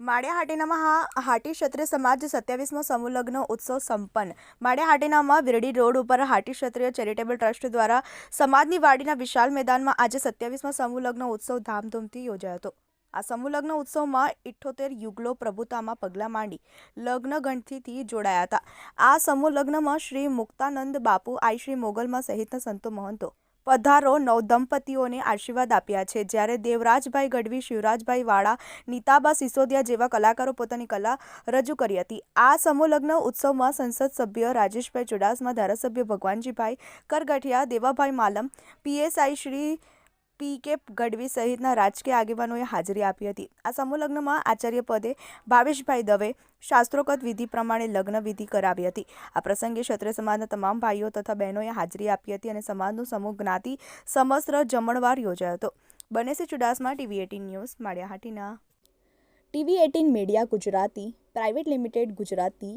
માળિયા હા, હાટી ક્ષત્રિય સમાજ સત્યાવીસમો સમૂહ ઉત્સવ સંપન્ન. માળિયા હાટીનામાં વિરડી રોડ ઉપર હાટી ક્ષત્રિય ચેરિટેબલ ટ્રસ્ટ દ્વારા સમાજની વાડીના વિશાળ મેદાનમાં આજે સત્યાવીસમો સમૂહ ઉત્સવ ધામધૂમથી યોજાયો હતો. આ સમૂહ ઉત્સવમાં ઇઠ્ઠોતેર યુગલો પ્રભુતામાં પગલાં માંડી લગ્ન ગણતિથી જોડાયા હતા. આ સમૂહ લગ્નમાં શ્રી મુક્તાનંદ બાપુ, આઈ શ્રી મોગલમાં સહિતના સંતો મહંતો પધારો નવદંપતીઓને આશીર્વાદ આપ્યા છે. જ્યારે દેવરાજભાઈ ગઢવી, શિવરાજભાઈ વાળા, નીતાબા સિસોદિયા જેવા કલાકારો પોતાની કલા રજૂ કરી હતી. આ સમૂહલગ્ન ઉત્સવમાં સંસદ સભ્ય રાજેશભાઈ ચુડાસમા, ધારાસભ્ય Bhagwanjibhai Kargathiya, Devabhai Malam, PSI Shri P K Gadhvi સહિતના રાજકીય આગેવાનોએ હાજરી આપી હતી. આ સમૂહ લગ્નમાં આચાર્ય પદે ભાવેશભાઈ દવે શાસ્ત્રોગત વિધિ પ્રમાણે લગ્ન વિધિ કરાવી હતી. આ પ્રસંગે ક્ષત્રિય સમાજના તમામ ભાઈઓ તથા બહેનોએ હાજરી આપી હતી અને સમાજનું સમૂહ જ્ઞાતિ સમસ્ત્ર જમણવાર યોજાયો હતો. Banesi Chudasama, TV eighteen news, Maliyahatina. TV eighteen media Gujarati, private limited Gujarati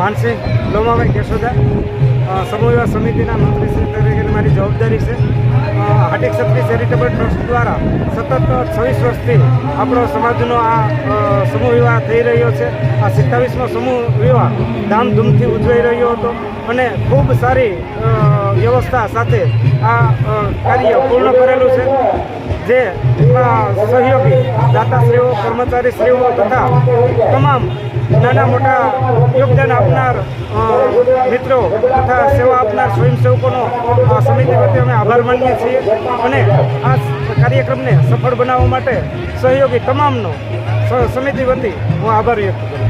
Mansingh લોમાભાઈ કેશોદા વિવાહ સમિતિના મંત્રીશ્રી તરીકે મારી જવાબદારી છે. અ, શક્તિ ચેરિટેબલ ટ્રસ્ટ દ્વારા સતત છવ્વીસ વર્ષથી આપણો સમાજનો આ સમૂહ વિવાહ થઈ રહ્યો છે. આ સિત્તાવીસમો સમૂહ વિવાહ ધામધૂમથી ઉજવાઈ રહ્યો હતો અને ખૂબ સારી વ્યવસ્થા સાથે આ કાર્ય પૂર્ણ કરેલું છે. જે સહયોગી દાતાશ્રીઓ કર્મચારીશ્રીઓ તથા તમામ નાના મોટા યોગદાન આપનાર મિત્રો તથા સેવા આપનાર સ્વયંસેવકોનો આ સમિતિ વતી અમે આભાર માનીએ છીએ. અને આ કાર્યક્રમને સફળ બનાવવા માટે સહયોગી તમામનો સમિતિ વતી હું આભાર વ્યક્ત કરું